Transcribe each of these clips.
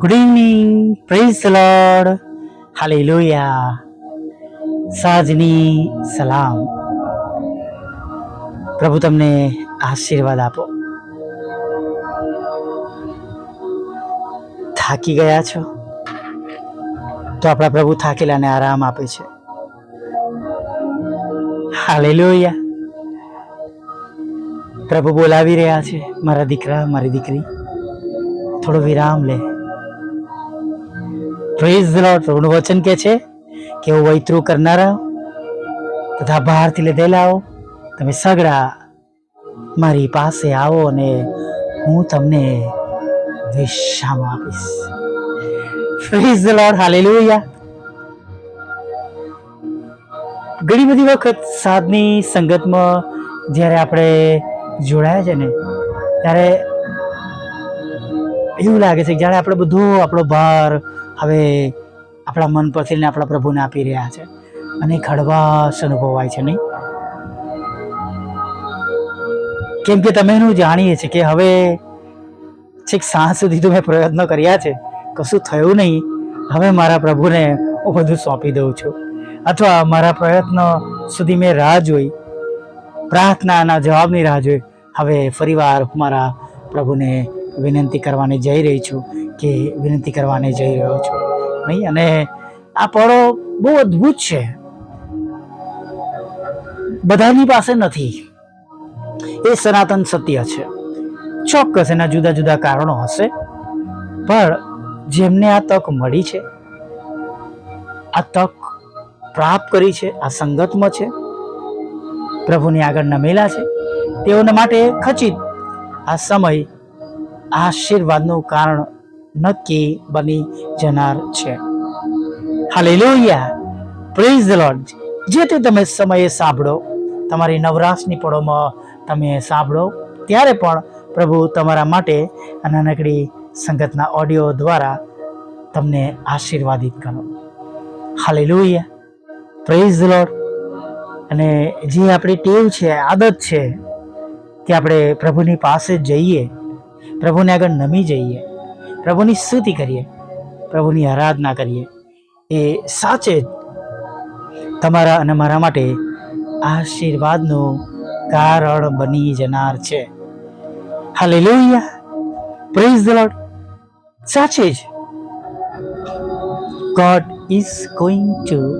Good evening praise Lord hallelujah સાજની સલામ પ્રભુ તમને આશીર્વાદ આપો. થાકી ગયા છો? તો આપણા પ્રભુ થાકેલાને આરામ આપે છે. હાલેલુયા પ્રભુ બોલાવી રહ્યા છે. મારા દીકરા, મારી દીકરી. થોડો વિરામ લે. પ્રેઝ લોર્ડ પ્રભુનું વચન કે છે કે હું વૈતરું કરનારા તથા બહારથી લીધેલાઓ તમે સગડા મારી પાસે આવો અને હું તમને વિશ્રામ આપીશ. પ્રેઝ લોર્ડ હાલેલુયા ઘણી બધી વખત સાધની સંગતમાં જ્યારે આપણે જોડાયા છે ને, ત્યારે એવું લાગે છે કે જાણે આપણે બધો આપણો ભાર હવે આપણા મન પરથી લઈને આપણા પ્રભુને આપી રહ્યા છે. અને ખડવાશ અનુભવાય છે, નહીં? કેમ કે તમે એનું જાણીએ છીએ કે હવે છેક સાંજ સુધી તો મેં પ્રયત્નો કર્યા છે. કશું થયું નહીં. હવે મારા પ્રભુને હું બધું સોંપી દઉં છું. અથવા મારા પ્રયત્નો સુધી મેં રાહ જોઈ. પ્રાર્થનાના જવાબની રાહ જોઈ. હવે ફરીવાર હું મારા પ્રભુને વિનંતી કરવાને જઈ રહી છું કે વિનંતી કરવાને જઈ રહ્યો છું. નહીં અને આ પળો બહુ અદ્ભુત છે. બધાની પાસે નથી. એ સનાતન સત્ય છે. ચોક્કસ એના જુદા જુદા કારણો હશે. પણ જેમને આ તક મળી છે, આ તક પ્રાપ્ત કરી છે, આ સંગતમાં છે, પ્રભુની આગળ નમેલા છે, તેઓને માટે ખચિત આ સમય આશીર્વાદનું કારણ નક્કી બની જનાર છે. હાલેલુયા. પ્રેઝ ધ લોર્ડ જે તે તમે સમયે સાંભળો, તમારી નવરાશની પળોમાં તમે સાંભળો, ત્યારે પણ પ્રભુ તમારા માટે નાનકડી સંગતના ઓડિયો દ્વારા તમને આશીર્વાદિત કરો. હાલેલુયા. પ્રેઝ ધ લોર્ડ અને જે આપણી ટેવ છે, આદત છે, કે આપણે પ્રભુની પાસે જઈએ પ્રભુને આગળ નમી જઈએ. પ્રભુની સ્તુતિ કરીએ. પ્રભુની આરાધના કરીએ. એ સાચે તમારા અને મારા માટે આશીર્વાદનું કારણ બની જનાર છે. હાલેલુયા. પ્રેઝ ધ લોર્ડ સાચે જ. God is going to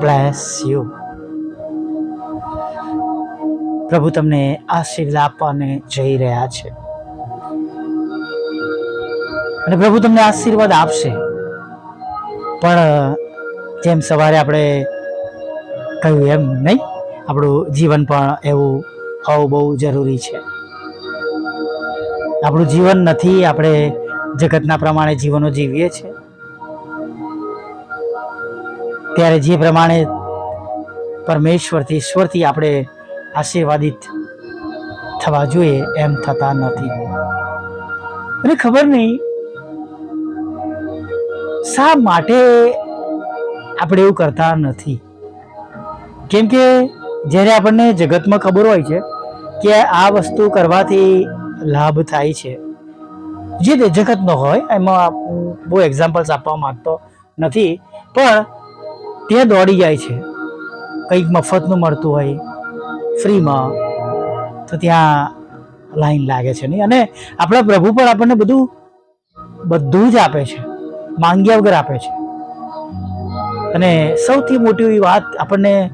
bless you પ્રભુ તમને આશીર્વાદ આપવાને જઈ રહ્યા છે. અને પ્રભુ તમને આશીર્વાદ આપશે. પણ જેમ સવારે આપણે કહ્યું એમ નહીં, આપણું જીવન પણ એવું હોવું બહુ જરૂરી છે. આપણું જીવન નથી, આપણે જગતના પ્રમાણે જીવનો જીવીએ છીએ. ત્યારે જે પ્રમાણે પરમેશ્વરથી, ઈશ્વરથી આપણે આશીર્વાદિત થવા જોઈએ, એમ થતા નથી. અને ખબર નહીં શા માટે આપણે એવું કરતા નથી? કેમ કે જ્યારે આપણને જગતમાં ખબર હોય છે કે આ વસ્તુ કરવાથી લાભ થાય છે. જે તે જગતનો હોય, એમાં બહુ એક્ઝામ્પલ્સ આપવા માંગતો નથી, પણ ત્યાં દોડી જાય છે. કંઈક મફતનું મળતું હોય, ફ્રીમાં, તો ત્યાં લાઈન લાગે છે નહીં. અને આપણા પ્રભુ પણ આપણને બધું બધું જ આપે છે. માંગ્યા વગર આપે છે. અને સૌથી મોટી વાત આપણને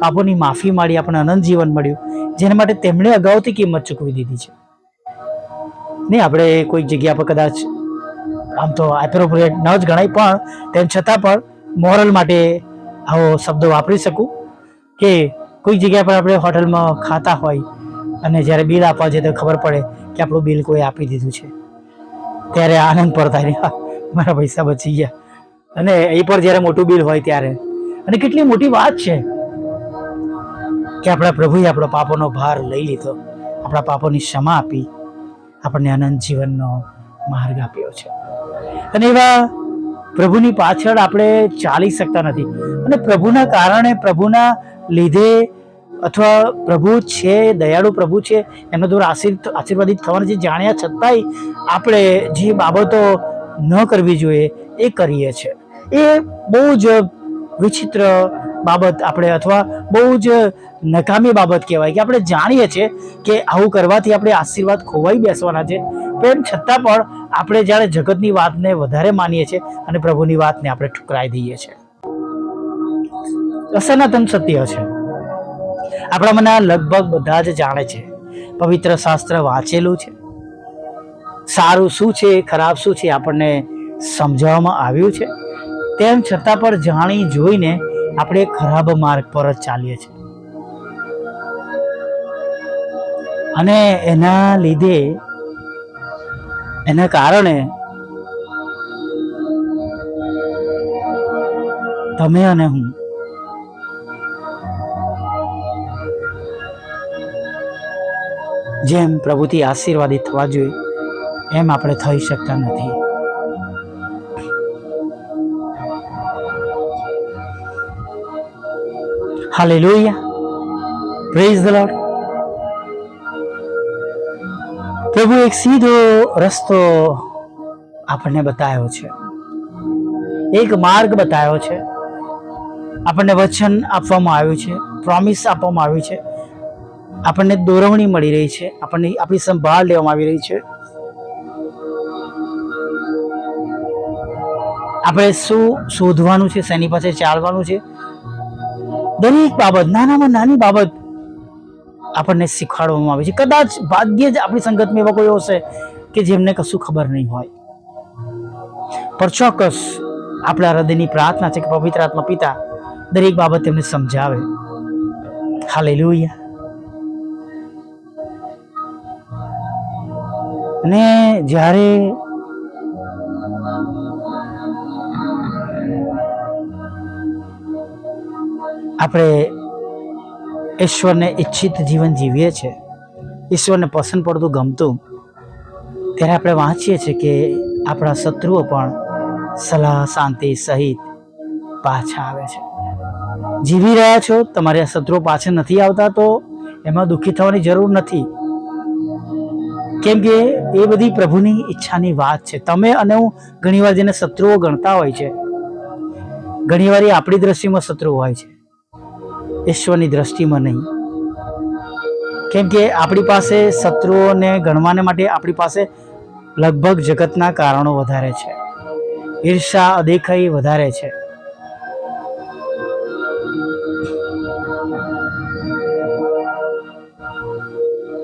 પાપોની માફી મળી આપણને અનંત જીવન મળ્યું જેના માટે તેમણે અગાઉથી કિંમત ચૂકવી દીધી છે. નહીં આપણે કોઈક જગ્યા પર કદાચ આમ તો એપ્રોપ્રિએટ ન જ ગણાય પણ તેમ છતાં પણ મોરલ માટે આવો શબ્દ વાપરી શકું કે કોઈક જગ્યા પર આપણે હોટલમાં ખાતા હોય અને જ્યારે બિલ આપવા જઈએ તો ખબર પડે કે આપણું બિલ કોઈ આપી દીધું છે. ત્યારે આનંદ પડતા રહ્યા. "હા, મારા પૈસા બચી ગયા. અને એ પર જ્યારે મોટું બિલ હોય ત્યારે. અને કેટલી મોટી વાત છે કે આપણા પ્રભુએ આપણો પાપોનો ભાર લઈ લીધો. આપણા પાપોની ક્ષમા આપી. આપણને અનંત જીવનનો માર્ગ આપ્યો છે. અને એવા પ્રભુની પાછળ આપણે ચાલી શકતા નથી. અને પ્રભુના કારણે પ્રભુના લીધે અથવા પ્રભુ છે, દયાળુ પ્રભુ છે, એમના દ્વારા આશીર્, આશીર્વાદિત થવાનું છે જાણ્યા છતાંય આપણે જે બાબતો ન કરવી જોઈએ એ કરીએ છીએ એ બહુ જ વિચિત્ર બાબત આપણે અથવા બહુ જ નકામી બાબત કહેવાય કે આપણે જાણીએ છીએ કે આવું કરવાથી આપણે આશીર્વાદ ખોવાઈ બેસવાના છે. પણ છતાં પણ આપણે જ્યારે જગતની વાતને વધારે માનીએ છીએ અને પ્રભુની વાતને આપણે ઠુકરાઈ દઈએ છીએ. સનાતન સત્ય છે. આપણા મને લગભગ બધા જ જાણે છે. પવિત્ર શાસ્ત્ર વાંચેલું છે. સારું શું છે, ખરાબ શું છે આપણને સમજાવવામાં આવ્યું છે. તેમ છતાં પણ જાણી જોઈને આપણે ખરાબ માર્ગ પર જ ચાલીએ છીએ. અને એના લીધે, એના કારણે તમે અને હું જેમ પ્રભુથી આશીર્વાદિત થવા જોઈએ એમ આપણે થઈ શકતા નથી. હાલેલુયા પ્રેઝ ધ લોર્ડ પ્રભુ એક સીધો રસ્તો આપણને બતાવ્યો છે. એક માર્ગ બતાવ્યો છે. આપણને વચન આપવામાં આવ્યું છે. પ્રોમિસ આપવામાં આવ્યું છે. આપણને દોરવણી મળી રહી છે. આપણને આપણી સંભાળ લેવામાં આવી રહી છે. આપણે શું શોધવાનું છે, શેની પાસે ચાલવાનું છે? દરેક બાબત, નાનામાં નાની બાબત આપણને શીખવાડવામાં આવે છે. કદાચ ભાગ્યે જ આપણી સંગતમાં એવા કોઈ હશે કે જેમને કશું ખબર નહીં હોય. પર ચોક્કસ આપણા હૃદયની પ્રાર્થના છે કે પવિત્ર આત્મા પિતા દરેક બાબત તેમને સમજાવે. હાલેલુયા. અને જ્યારે આપણે ઈશ્વરને ઈચ્છિત જીવન જીવીએ છીએ. ઈશ્વરને પસંદ પડતું, ગમતું, ત્યારે આપણે વાંચીએ છીએ કે આપણા શત્રુઓ પણ સલાહ, શાંતિ સહિત પાછા આવે છે. જીવી રહ્યા છો, તમારા શત્રુઓ પાછા નથી આવતા તો એમાં દુઃખી થવાની જરૂર નથી. કેમ કે એ બધી પ્રભુની ઈચ્છાની વાત છે. તમે અને હું ઘણીવાર જેને શત્રુઓ ગણતા હોય છે, ઘણીવાર એ આપણી દ્રષ્ટિમાં શત્રુ હોય છે. ઈશ્વરની દ્રષ્ટિમાં નહીં. કેમ કે આપણી પાસે શત્રુઓને ગણવાને માટે આપણી પાસે લગભગ જગતના કારણો વધારે છે. ઈર્ષા, અદેખાઈ વધારે છે.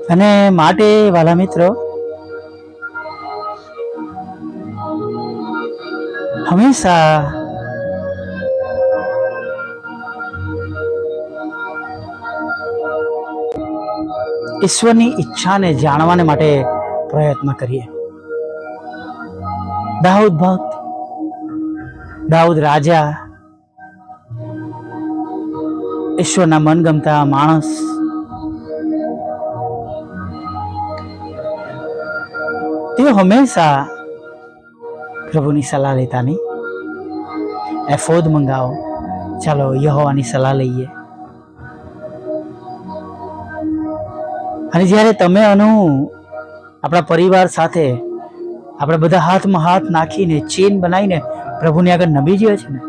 અને માટે, વાલા મિત્રો, હંમેશા ઈશ્વરની ઈચ્છાને જાણવાને માટે પ્રયત્ન કરીએ. દાઉદ ભક્ત, દાઉદ રાજા, ઈશ્વરના મનગમતા માણસ, તે હંમેશા પ્રભુની સલાહ લેતા નહીં એફોદ મંગાવો. ચાલો યહોવાની સલાહ લઈએ. અને જ્યારે તમે અને આપણા પરિવાર સાથે આપણે બધા હાથમાં હાથ નાખીને, ચેન બનાવીને પ્રભુની આગળ નમી જઈએ છે ને,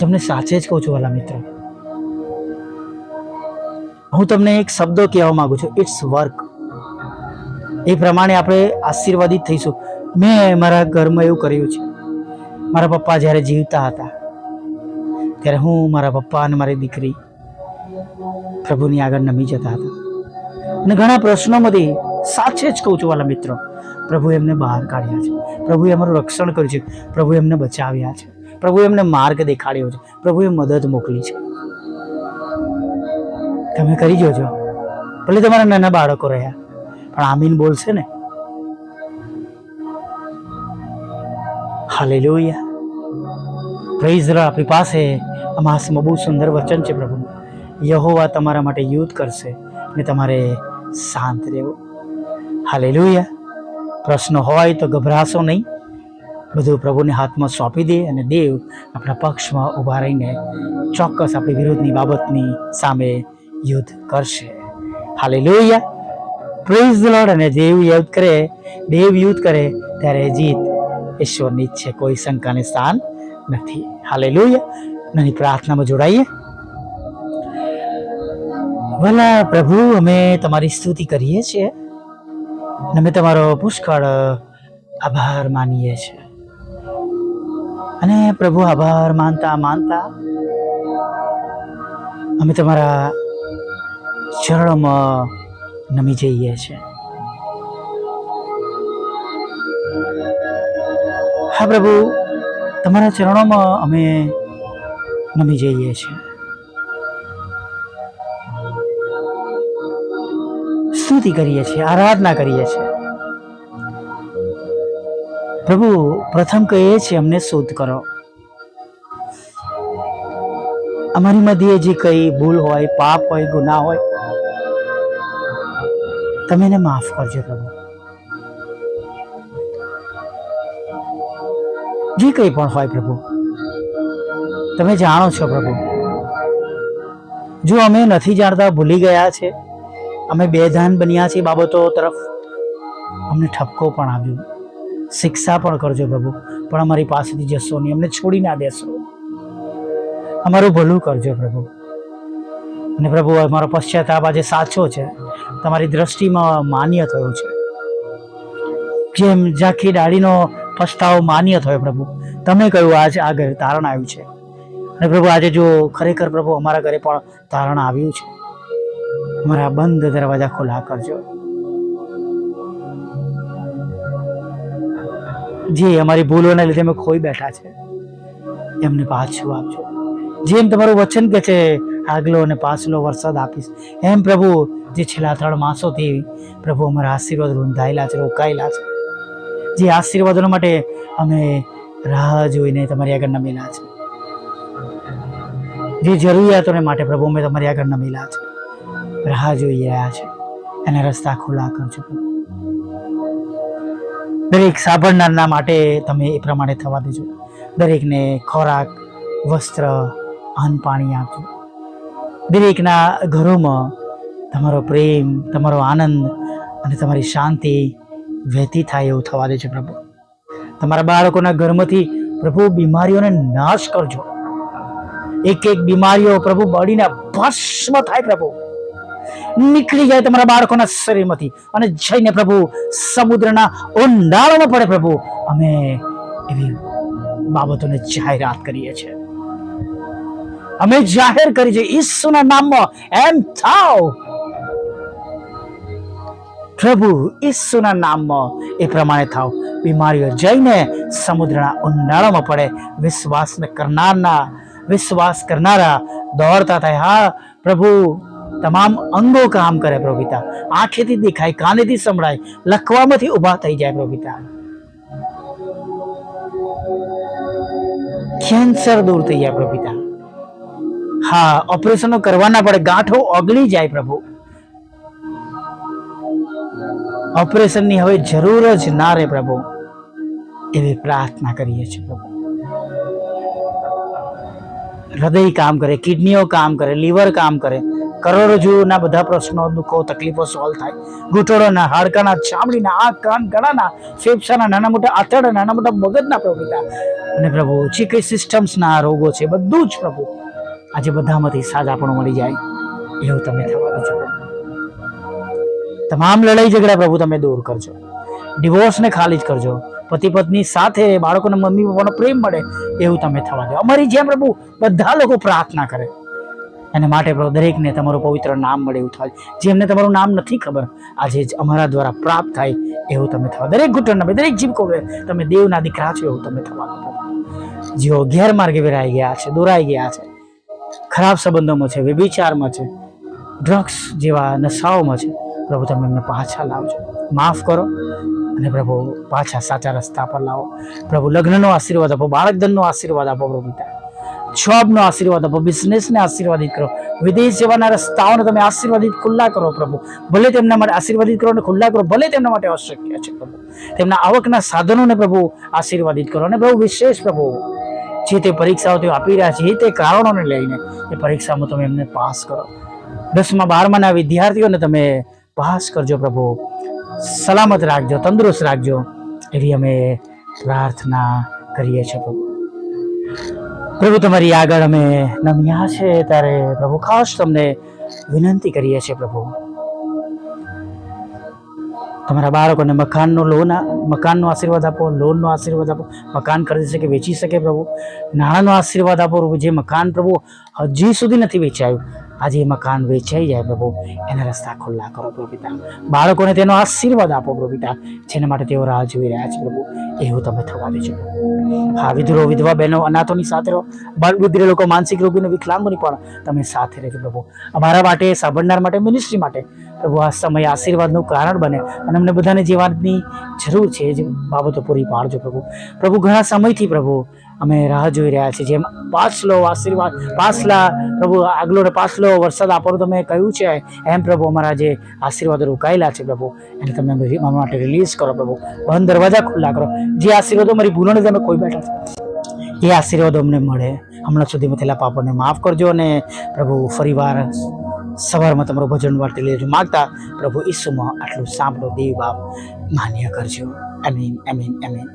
તમને સાચે જ કહું છું વાલા મિત્રો. હું તમને એક શબ્દો કહેવા માંગુ છું ઇટ્સ વર્ક એ પ્રમાણે આપણે આશીર્વાદિત થઈશું. મેં મારા ઘરમાં એવું કર્યું છે. મારા પપ્પા જ્યારે જીવતા હતા, ત્યારે હું મારા પપ્પા અને મારી દીકરી પ્રભુની આગળ નમી જતા હતા. અને ઘણા પ્રશ્નોમાંથી સાચે જ કહું છું વાલા મિત્રો. પ્રભુ એમને બહાર કાઢ્યા છે. પ્રભુએ અમારું રક્ષણ કર્યું છે. પ્રભુ એમને બચાવ્યા છે. પ્રભુ એમને માર્ગ દેખાડ્યો છે. પ્રભુએ મદદ મોકલી છે. તમે કરી જોજો. ભલે તમારા નાના બાળકો રહ્યા. પણ આમીન બોલશે ને. હાલેલુયા. પ્રેઝ આપણી પાસે આ માસમાં બહુ સુંદર વચન છે પ્રભુ યહોવા તમારા માટે યુદ્ધ કરશે ને તમારે શાંત રહેવું. લોહિયા પ્રશ્નો હોય તો ગભરાશો નહીં. બધું પ્રભુને હાથમાં સોંપી દે અને દેવ આપણા પક્ષમાં ઊભા રહીને ચોક્કસ આપણી વિરુદ્ધની બાબતની સામે યુદ્ધ કરશે. હાલેલુયા. પ્રેઝ ધ અને દેવ યુદ્ધ કરે, દેવ યુદ્ધ કરે, ત્યારે જીત ઈશ્વરની છે. કોઈ શંકાને સ્થાન નથી. હાલેલુયા. નાની પ્રાર્થનામાં જોડાઈએ. ભલા પ્રભુ અમે તમારી સ્તુતિ કરીએ છીએ અમે તમારો પુષ્કળ આભાર માનીએ છીએ. અને પ્રભુ આભાર માનતા માનતા અમે તમારા ચરણોમાં નમી જઈએ છીએ. હા પ્રભુ, તમારા ચરણોમાં અમે નમી જઈએ છીએ. સ્તુતિ કરીએ છીએ, આરાધના કરીએ છીએ. પ્રભુ, પ્રથમ કહીએ છીએ, અમને શુદ્ધ કરો. અમારી મધ્યે જે કઈ ભૂલ હોય, પાપ હોય, ગુના હોય, તમે એને માફ કરજો પ્રભુ. જે કંઈ પણ હોય પ્રભુ, તમે જાણો છો પ્રભુ. જો અમે નથી જાણતા, ભૂલી ગયા છે અમે બેધાન બન્યા છીએ બાબતો તરફ. અમને ઠપકો પણ આવ્યો. શિક્ષા પણ કરજો પ્રભુ, પણ અમારી પાસેથી જશો નહીં, અમને છોડી ના દેશો. અમારું ભલું કરજો પ્રભુ. અને પ્રભુ, અમારો પશ્ચાતાપ આજે સાચો છે. તમારી દ્રષ્ટિમાં માન્ય થયો છે. જેમ ઝાંખી ડાળીનો પસ્તાવો માન્ય થયો પ્રભુ, તમે કહ્યું આજે આ ઘરે તારણ આવ્યું છે. અને પ્રભુ, આજે જો ખરેખર પ્રભુ અમારા ઘરે પણ તારણ આવ્યું છે. અમારા બંધ દરવાજા ખુલ્લા કરજો. જે અમારી ભૂલોના લીધે અમે ખોઈ બેઠા છે, એમને પાછું આપજો. જેમ તમારું વચન કે છે, આગલો અને પાછલો વરસાદ આપીશ. એમ પ્રભુ, જે છેલ્લા ત્રણ માસોથી પ્રભુ અમારા આશીર્વાદ રૂંધાયેલા છે, રોકાયેલા છે. જે આશીર્વાદોના માટે અમે રાહ જોઈને તમારી આગળ નમેલા છે. જે જરૂરિયાતોને માટે પ્રભુ અમે તમારી આગળ નમેલા છે. રાહ જોઈ રહ્યા છે. અને રસ્તા ખુલ્લા કરજો. દરેક સાંભળનારના માટે તમે એ પ્રમાણે થવા દેજો. દરેકને ખોરાક, વસ્ત્ર, અન્ન પાણી આપજો. દરેકના ઘરોમાં તમારો પ્રેમ, તમારો આનંદ અને તમારી શાંતિ વહેતી થાય એવું થવા દેજો પ્રભુ. તમારા બાળકોના ઘરમાંથી પ્રભુ બીમારીઓને નાશ કરજો. એક એક બીમારીઓ પ્રભુ બળીને ભસ્મ થાય પ્રભુ. નીકળી જાય તમારા બાળકોના શરીરમાંથી. અને જઈને પ્રભુ, સમુદ્રના ઊંડાણોમાં પડે પ્રભુ. અમે એવી બાબતોને જાહેરાત કરીએ છીએ. અમે જાહેર કરી છે ઈસુના નામમાં. એમ થાવ. પ્રભુ, ઈસુના નામમાં એ પ્રમાણે થાવ. બીમારીઓ જઈને સમુદ્રના ઊંડાણોમાં પડે. વિશ્વાસ કરનારના, વિશ્વાસ કરનારા દોડતા થાય. હા, પ્રભુ. તમામ અંગો કામ કરે પ્રભુ આંખેથી દેખાય, કાનેથી સંભળાય, લખવામાંથી ઊભા થઈ જાય પ્રભુ કેન્સર દૂર થઈ જાય પ્રભુ હા, ઓપરેશનો કરવાના પડે, ગાંઠો ઓગળી જાય પ્રભુ. ઓપરેશનની હવે જરૂર જ ના રહે પ્રભુ. એવી પ્રાર્થના કરીએ છીએ પ્રભુ. હૃદય કામ કરે, કિડનીઓ કામ કરે, લીવર કામ કરે કરોડરજ્જુના બધા પ્રશ્નો દુઃખો તકલીફો સોલ્વ થાય. ઘૂંટણોના, હાડકાના, ચામડીના આ કાન, ગળાના, ફેફસાના, નાના મોટા આંતરડા, નાના મોટા મગજના પ્રભુ અને પ્રભુ, જે કઈ સિસ્ટમ્સના રોગો છે, બધું જ પ્રભુ, આજે બધામાંથી સાજા પણ મળી જાય. એવું તમે થવા દેજો તમામ લડાઈ ઝઘડા પ્રભુ તમે દૂર કરજો. ડિવોર્સને ખાલી જ કરજો. પતિ પત્ની સાથે બાળકોને મમ્મી પપ્પાનો પ્રેમ મળે, એવું તમે થવા દો. અમારી જેમ પ્રભુ, બધા લોકો પ્રાર્થના કરે. અને માટે પ્રભુ દરેકને તમારું પવિત્ર નામ મળે એવું થાય. જેમને તમારું નામ નથી ખબર, આજે અમારા દ્વારા પ્રાપ્ત થાય એવું તમે થવા. દરેક ઘૂંટણના દરેક જીવકો તમે દેવના દીકરા છો એવું તમે થવા દો જેઓ ગેરમાર્ગે વેરાઈ ગયા છે, દોરાઈ ગયા છે, ખરાબ સંબંધોમાં છે, વ્યભિચારમાં છે ડ્રગ્સ જેવા નશાઓમાં છે, પ્રભુ તમે એમને પાછા લાવજો. માફ કરો અને પ્રભુ પાછા સાચા રસ્તા પર લાવો. પ્રભુ લગ્નનો આશીર્વાદ આપો, બાળકધનનો આશીર્વાદ આપો પ્રભુ પિતા. જોબનો આશીર્વાદ આપો, બિઝનેસને આશીર્વાદિત કરો વિદેશ જવાના રસ્તાઓને તમે આશીર્વાદિત ખુલ્લા કરો પ્રભુ. ભલે તેમના માટે આશીર્વાદિત કરો અને ખુલ્લા કરો, ભલે તેમના માટે અશક્ય છે પ્રભુ. તેમના આવકના સાધનોને પ્રભુ આશીર્વાદિત કરો અને પ્રભુ વિશેષ પ્રભુ, જે તે પરીક્ષાઓ તેઓ આપી રહ્યા છે, એ તે કારણોને લઈને એ પરીક્ષામાં તમે એમને પાસ કરો. દસમા, બારમાના વિદ્યાર્થીઓને તમે પાસ કરજો પ્રભુ. સલામત રાખજો, તંદુરસ્ત રાખજો. એવી અમે પ્રાર્થના કરીએ છીએ પ્રભુ. પ્રભુ, તમારી આગળ અમે નમ્યા છે. ત્યારે પ્રભુ, ખાસ તમને વિનંતી કરીએ છીએ પ્રભુ. તમારા બાળકોને મકાનનો લોન, મકાનનો આશીર્વાદ આપો, લોનનો આશીર્વાદ આપો, મકાન ખરીદી શકે, વેચી શકે પ્રભુ. નાણાંનો આશીર્વાદ આપો પ્રભુ. જે મકાન પ્રભુ હજી સુધી નથી વેચાયું આજે મકાન વેચાઈ જાય પ્રભુ, એના રસ્તા ખુલ્લા કરો પ્રભુ બાળકોને તેનો આશીર્વાદ આપો પ્રભુ જેના માટે તેઓ રાહ જોઈ રહ્યા છે પ્રભુ. એવું તમે થવા દેજો. હા, વિધુરો, વિધવા બહેનો, અનાથોની સાથે રહો. બાળ બુદ્ધિ લોકો માનસિક રોગીને વિકલાંગોની પણ તમે સાથે રહેજો પ્રભુ. અમારા માટે, સાંભળનાર માટે મિનિસ્ટ્રી માટે પ્રભુ આ સમય આશીર્વાદનું કારણ બને. અને અમને બધાને જે વાતની જરૂર છે જે બાબતો પૂરી પાડજો પ્રભુ. પ્રભુ, ઘણા સમયથી પ્રભુ અમે રાહ જોઈ રહ્યા છીએ. જેમ પાછલો આશીર્વાદ, પાછલા પ્રભુ, આગલો ને પાછલો વરસાદ આપવાનું તમે કહ્યું છે, એમ પ્રભુ અમારા જે આશીર્વાદો રોકાયેલા છે પ્રભુ. એને તમે અમારા માટે રિલીઝ કરો પ્રભુ. બંધ દરવાજા ખુલ્લા કરો. જે આશીર્વાદો મારી ભૂલોને તમે કોઈ બેઠા છે એ આશીર્વાદો અમને મળે. હમણાં સુધીમાં થયેલા પાપોને માફ કરજો અને પ્રભુ ફરીવાર સવારમાં તમારું ભજન વાર્તે લેજો માગતા પ્રભુ ઈસુમાં આટલું સાંભળો. દેવ બાપ માન્ય કરજો. એમીન અમીન અમીન